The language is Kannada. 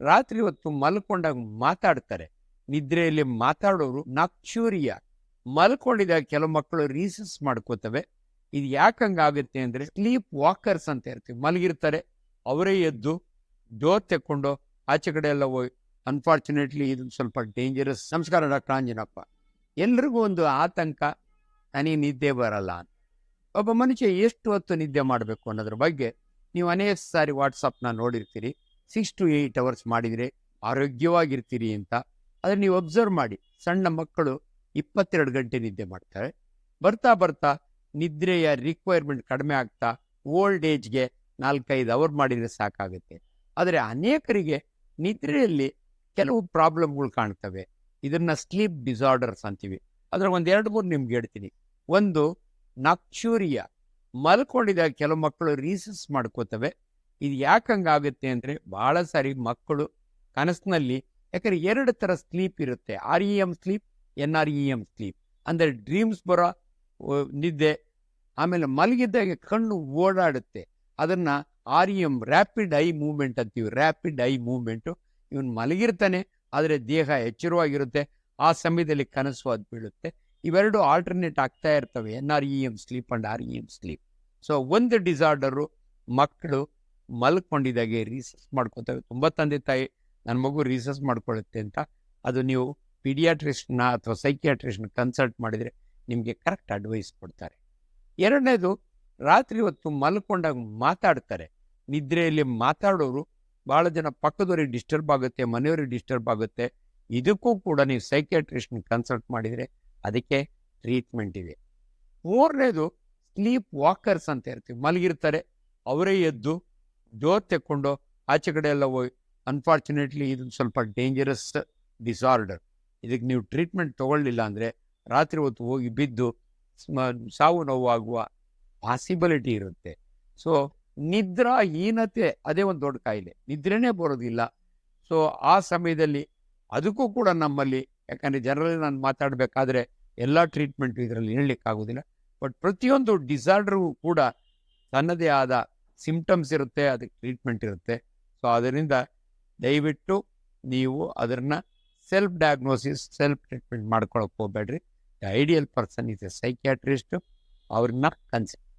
ರಾತ್ರಿ ಹೊತ್ತು ಮಲ್ಕೊಂಡಾಗ ಮಾತಾಡ್ತಾರೆ. ನಿದ್ರೆಯಲ್ಲಿ ಮಾತಾಡೋರು ನಾಕ್ಚೂರಿಯ. ಮಲ್ಕೊಂಡಿದಾಗ ಕೆಲವು ಮಕ್ಕಳು ರೀಸಸ್ ಮಾಡ್ಕೋತವೆ. ಇದು ಯಾಕಂಗಾಗುತ್ತೆ ಅಂದ್ರೆ ಸ್ಲೀಪ್ ವಾಕರ್ಸ್ ಅಂತ ಇರ್ತೀವಿ. ಮಲಗಿರ್ತಾರೆ. ಅವರೇ ಎದ್ದು ಡೋರ್ ತೆಕ್ಕೊಂಡು ಆಚೆ ಕಡೆ ಎಲ್ಲ ಹೋಗಿ ಅನ್ಫಾರ್ಚುನೇಟ್ಲಿ ಇದು ಸ್ವಲ್ಪ ಡೇಂಜರಸ್ ನಮಸ್ಕಾರ ಡಾಕ್ಟರ್ ಆಂಜನಪ್ಪ ಎಲ್ರಿಗೂ ಒಂದು ಆತಂಕ, ನನಗೆ ನಿದ್ದೆ ಬರಲ್ಲ ಒಬ್ಬ ಮನುಷ್ಯ ಎಷ್ಟು ಹೊತ್ತು ನಿದ್ದೆ ಮಾಡಬೇಕು ಅನ್ನೋದ್ರ ಬಗ್ಗೆ ನೀವು ಅನೇಕ ಸಾರಿ ವಾಟ್ಸಪ್ನ ನೋಡಿರ್ತೀರಿ. ಸಿಕ್ಸ್ ಟು ಏಯ್ಟ್ ಅವರ್ಸ್ ಮಾಡಿದರೆ ಆರೋಗ್ಯವಾಗಿರ್ತೀರಿ ಅಂತ ಅದನ್ನು ನೀವು ಅಬ್ಸರ್ವ್ ಮಾಡಿ. ಸಣ್ಣ ಮಕ್ಕಳು ಇಪ್ಪತ್ತೆರಡು ಗಂಟೆ ನಿದ್ದೆ ಮಾಡ್ತಾರೆ. ಬರ್ತಾ ಬರ್ತಾ ನಿದ್ರೆಯ ರಿಕ್ವೈರ್ಮೆಂಟ್ ಕಡಿಮೆ ಆಗ್ತಾ ಓಲ್ಡ್ ಏಜ್ಗೆ ನಾಲ್ಕೈದು ಅವರ್ ಮಾಡಿದರೆ ಸಾಕಾಗುತ್ತೆ. ಆದರೆ ಅನೇಕರಿಗೆ ನಿದ್ರೆಯಲ್ಲಿ ಕೆಲವು ಪ್ರಾಬ್ಲಮ್ಗಳು ಕಾಣ್ತವೆ. ಇದನ್ನ ಸ್ಲೀಪ್ ಡಿಸಾರ್ಡರ್ಸ್ ಅಂತೀವಿ. ಅದರ ಒಂದು ಎರಡು ಮೂರು ನಿಮ್ಗೆ ಹೇಳ್ತೀನಿ. ಒಂದು ನಕ್ಷೂರಿಯ ಮಲ್ಕೊಂಡಿದಾಗ ಕೆಲವು ಮಕ್ಕಳು ರೀಸಸ್ ಮಾಡ್ಕೋತವೆ. ಇದು ಯಾಕಂಗಾಗುತ್ತೆ ಅಂದರೆ ಭಾಳ ಸಾರಿ ಮಕ್ಕಳು ಕನಸಿನಲ್ಲಿ, ಯಾಕಂದ್ರೆ ಎರಡು ಥರ ಸ್ಲೀಪ್ ಇರುತ್ತೆ. R E M sleep, N R E M sleep. ಅಂದರೆ ಡ್ರೀಮ್ಸ್ ಬರೋ ನಿದ್ದೆ, ಆಮೇಲೆ ಮಲಗಿದ್ದಾಗ ಕಣ್ಣು ಓಡಾಡುತ್ತೆ. ಅದನ್ನ R E M rapid eye movement ಅಂತೀವಿ. ರ್ಯಾಪಿಡ್ ಐ ಮೂವ್ಮೆಂಟು ಇವನು ಮಲಗಿರ್ತಾನೆ, ಆದರೆ ದೇಹ ಎಚ್ಚರವಾಗಿರುತ್ತೆ. ಆ ಸಮಯದಲ್ಲಿ ಕನಸು ಅದು ಬೀಳುತ್ತೆ. ಇವೆರಡು ಆಲ್ಟರ್ನೇಟ್ ಆಗ್ತಾ ಇರ್ತವೆ. N R E M sleep and R E M sleep. So ಒಂದು ಡಿಸಾರ್ಡರು ಮಕ್ಕಳು ಮಲ್ಕೊಂಡಿದ್ದಾಗೆ ರೀಸಸ್ ಮಾಡ್ಕೊತವೆ. ತುಂಬ ತಂದೆ ತಾಯಿ ನನ್ನ ಮಗು ರೀಸಸ್ ಮಾಡ್ಕೊಳ್ಳುತ್ತೆ ಅಂತ ಅದು ನೀವು ಪಿಡಿಯಾಟ್ರಿಸ್ಟ್ನ ಅಥವಾ ಸೈಕಿಯಾಟ್ರಿಸ್ಟ್ನ ಕನ್ಸಲ್ಟ್ ಮಾಡಿದರೆ ನಿಮಗೆ ಕರೆಕ್ಟ್ ಅಡ್ವೈಸ್ ಕೊಡ್ತಾರೆ. ಎರಡನೇದು, ರಾತ್ರಿ ಹೊತ್ತು ಮಲ್ಕೊಂಡಾಗ ಮಾತಾಡ್ತಾರೆ. ನಿದ್ರೆಯಲ್ಲಿ ಮಾತಾಡೋರು ಭಾಳ ಜನ ಪಕ್ಕದವ್ರಿಗೆ ಡಿಸ್ಟರ್ಬ್ ಆಗುತ್ತೆ, ಮನೆಯವ್ರಿಗೆ ಡಿಸ್ಟರ್ಬ್ ಆಗುತ್ತೆ. ಇದಕ್ಕೂ ಕೂಡ ನೀವು ಸೈಕಿಯಾಟ್ರಿಸ್ಟ್ನ ಕನ್ಸಲ್ಟ್ ಮಾಡಿದರೆ ಅದಕ್ಕೆ ಟ್ರೀಟ್ಮೆಂಟ್ ಇದೆ. ಮೂರನೇದು ಸ್ಲೀಪ್ ವಾಕರ್ಸ್ ಅಂತ ಇರ್ತೀವಿ. ಮಲಗಿರ್ತಾರೆ, ಅವರೇ ಎದ್ದು ಡೋರ್ ತೆಕ್ಕೊಂಡು ಆಚೆ ಕಡೆ ಎಲ್ಲ ಹೋಗಿ ಅನ್ಫಾರ್ಚುನೇಟ್ಲಿ ಇದು ಸ್ವಲ್ಪ ಡೇಂಜರಸ್ ಡಿಸಾರ್ಡರ್ ಇದಕ್ಕೆ ನೀವು ಟ್ರೀಟ್ಮೆಂಟ್ ತೊಗೊಳ್ಳಿಲ್ಲ ಅಂದರೆ ರಾತ್ರಿ ಹೊತ್ತು ಹೋಗಿ ಬಿದ್ದು ಸಾವು ನೋವು ಆಗುವ ಪಾಸಿಬಿಲಿಟಿ ಇರುತ್ತೆ. ಸೊ ನಿದ್ರಾ ಹೀನತೆ ಅದೇ ಒಂದು ದೊಡ್ಡ ಕಾಯಿಲೆ. ನಿದ್ರೆನೇ ಬರೋದಿಲ್ಲ. ಸೊ ಆ ಸಮಯದಲ್ಲಿ ಅದಕ್ಕೂ ಕೂಡ ನಮ್ಮಲ್ಲಿ, ಯಾಕಂದರೆ ಜನರಲ್ಲಿ ನಾನು ಮಾತಾಡಬೇಕಾದ್ರೆ ಎಲ್ಲ ಟ್ರೀಟ್ಮೆಂಟ್ ಇದರಲ್ಲಿ ಹೇಳಲಿಕ್ಕಾಗೋದಿಲ್ಲ. ಬಟ್ ಪ್ರತಿಯೊಂದು ಡಿಸಾರ್ಡರ್ಗೂ ಕೂಡ ತನ್ನದೇ ಆದ ಸಿಂಪ್ಟಮ್ಸ್ ಇರುತ್ತೆ ಅದಕ್ಕೆ ಟ್ರೀಟ್ಮೆಂಟ್ ಇರುತ್ತೆ. ಸೊ ಅದರಿಂದ ದಯವಿಟ್ಟು ನೀವು ಅದನ್ನು ಸೆಲ್ಫ್ ಡಯಾಗ್ನೋಸಿಸ್ ಸೆಲ್ಫ್ ಟ್ರೀಟ್ಮೆಂಟ್ ಮಾಡ್ಕೊಳಕ್ಕೆ ಹೋಗ್ಬೇಡ್ರಿ. The ideal person is a psychiatrist ಅವ್ರನ್ನ ಕನ್ಸಲ್ಟ್